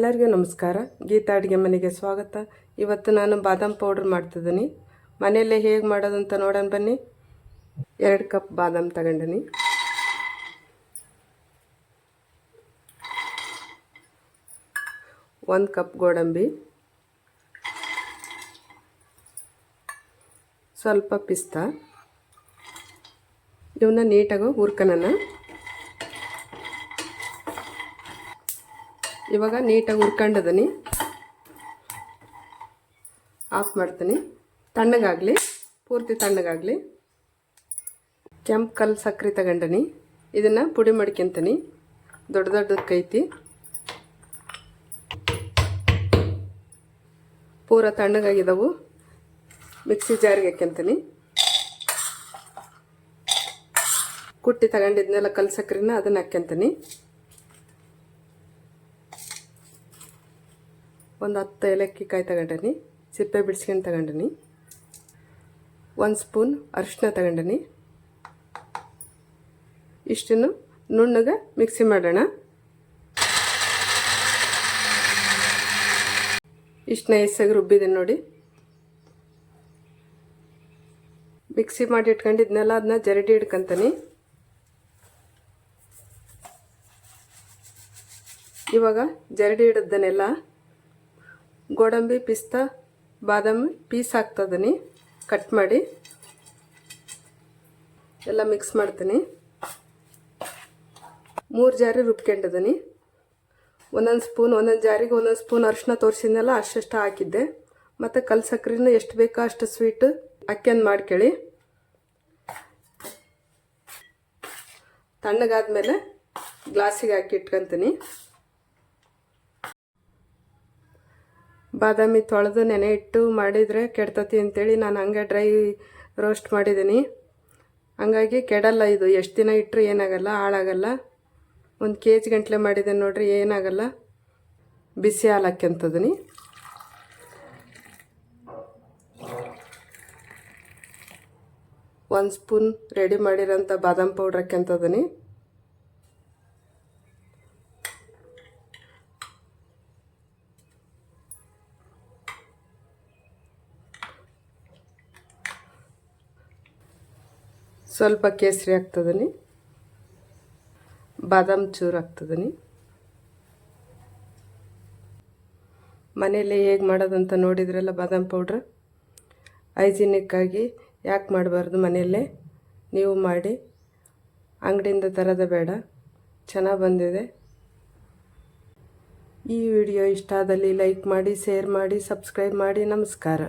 ಎಲ್ಲರಿಗೂ ನಮಸ್ಕಾರ. ಗೀತಾ ಅಡುಗೆ ಮನೆಗೆ ಸ್ವಾಗತ. ಇವತ್ತು ನಾನು ಬಾದಾಮ್ ಪೌಡ್ರ್ ಮಾಡ್ತಿದ್ದೀನಿ. ಮನೆಯಲ್ಲೇ ಹೇಗೆ ಮಾಡೋದಂತ ನೋಡೋಣ ಬನ್ನಿ. ಎರಡು ಕಪ್ ಬಾದಾಮ್ ತಗೊಂಡಿನಿ. ಒಂದು ಕಪ್ ಗೋಡಂಬಿ. ಸ್ವಲ್ಪ ಪಿಸ್ತಾ. ಇವನ್ನ ನೀಟಾಗಿ ಹುರ್ಕನನ. ಇವಾಗ ನೀಟಾಗಿ ಹುರ್ಕೊಂಡಿದ್ದೀನಿ ಆಫ್ ಮಾಡ್ತೀನಿ. ತಣ್ಣಗಾಗಲಿ, ಪೂರ್ತಿ ತಣ್ಣಗಾಗಲಿ. ಕೆಂಪು ಕಲ್ಲು ಸಕ್ಕರೆ ತಗೊಂಡಿನಿ. ಇದನ್ನು ಪುಡಿ ಮಾಡ್ಕೊತೀನಿ. ದೊಡ್ಡ ದೊಡ್ಡದಕ್ಕೈತಿ ಪೂರ ತಣ್ಣಗಾಗಿದ್ದಾವು ಮಿಕ್ಸಿ ಜಾರಿಗೆ ಹಾಕ್ಯಂತೀನಿ ಕುಟ್ಟಿ ತಗೊಂಡಿದ್ನೆಲ್ಲ ಕಲ್ ಸಕ್ಕರೆನ ಅದನ್ನು ಹಾಕ್ಯಂತೀನಿ ಒಂದು ಹತ್ತು ಏಲಕ್ಕಿ ಕಾಯಿ ತಗೊಂಡನಿ, ಸಿಪ್ಪೆ ಬಿಡಿಸ್ಕೊಂಡು ತಗೊಂಡನಿ. ಒಂದು ಸ್ಪೂನ್ ಅರಿಶಿನ ತಗೊಂಡನಿ. ಇಷ್ಟನ್ನು ನುಣ್ಣಗೆ ಮಿಕ್ಸಿ ಮಾಡೋಣ. ಇಷ್ಟು ನೈಸಾಗಿ ರುಬ್ಬಿದೆ ನೋಡಿ. ಮಿಕ್ಸಿ ಮಾಡಿ ಇಟ್ಕೊಂಡಿದ್ನೆಲ್ಲ ಅದನ್ನ ಜರಡಿ ಇಟ್ಕೊಂತೀನಿ ಇವಾಗ ಜರಡಿ ಹಿಡಿದನೆಲ್ಲ ಗೋಡಂಬಿ ಪಿಸ್ತಾ, ಬಾದಾಮಿ ಪೀಸ್ ಹಾಕ್ತದನಿ ಕಟ್ ಮಾಡಿ. ಎಲ್ಲ ಮಿಕ್ಸ್ ಮಾಡ್ತೀನಿ. ಮೂರು ಜಾರಿ ರುಬ್ಕೊಂಡಿದ್ದೀನಿ. ಒಂದೊಂದು ಸ್ಪೂನ್, ಒಂದೊಂದು ಜಾರಿಗೆ ಒಂದೊಂದು ಸ್ಪೂನ್ ಅರಿಶಿನ ತೋರಿಸಿದ್ನೆಲ್ಲ, ಅಷ್ಟಷ್ಟು ಹಾಕಿದ್ದೆ. ಮತ್ತು ಕಲ್ ಸಕ್ಕರೆನ ಎಷ್ಟು ಬೇಕೋ ಅಷ್ಟು ಸ್ವೀಟ್ ಅಕ್ಕಿಯನ್ನು ಮಾಡ್ಕೊಳ್ಳಿ. ತಣ್ಣಗಾದ್ಮೇಲೆ ಗ್ಲಾಸಿಗೆ ಹಾಕಿ ಇಟ್ಕೊತೀನಿ. ಬಾದಾಮಿ ತೊಳೆದು ನೆನೆ ಇಟ್ಟು ಮಾಡಿದರೆ ಕೆಡ್ತತಿ ಅಂತೇಳಿ ನಾನು ಹಂಗೆ ಡ್ರೈ ರೋಸ್ಟ್ ಮಾಡಿದ್ದೀನಿ. ಹಂಗಾಗಿ ಕೆಡಲ್ಲ ಇದು. ಎಷ್ಟು ದಿನ ಇಟ್ಟರು ಏನಾಗಲ್ಲ, ಹಾಳಾಗಲ್ಲ. ಒಂದು ಕೆ ಜಿ ಗಂಟ್ಲೆ ಮಾಡಿದೆ ನೋಡ್ರಿ, ಏನಾಗಲ್ಲ. ಬಿಸಿ ಹಾಲು ಹಾಕ್ಯಂತದನಿ ಒಂದು ಸ್ಪೂನ್ ರೆಡಿ ಮಾಡಿರೋಂಥ ಬಾದಾಮಿ ಪೌಡ್ರ್ ಹಾಕ್ಯಂತದನಿ ಸ್ವಲ್ಪ ಕೇಸರಿ ಹಾಕ್ತದನಿ ಬಾದಾಮ್ ಚೂರು ಹಾಕ್ತದನಿ ಮನೆಯಲ್ಲೇ ಹೇಗೆ ಮಾಡೋದಂತ ನೋಡಿದ್ರಲ್ಲ ಬಾದಾಮ್ ಪೌಡ್ರ್? ಹೈಜಿನಿಕ್ಕಾಗಿ ಯಾಕೆ ಮಾಡಬಾರ್ದು ಮನೆಯಲ್ಲೇ? ನೀವು ಮಾಡಿ. ಅಂಗಡಿಯಿಂದ ತರೋದ ಬೇಡ. ಚೆನ್ನಾಗಿ ಬಂದಿದೆ. ಈ ವಿಡಿಯೋ ಇಷ್ಟ ಆದಲ್ಲಿ ಲೈಕ್ ಮಾಡಿ, ಶೇರ್ ಮಾಡಿ, ಸಬ್ಸ್ಕ್ರೈಬ್ ಮಾಡಿ. ನಮಸ್ಕಾರ.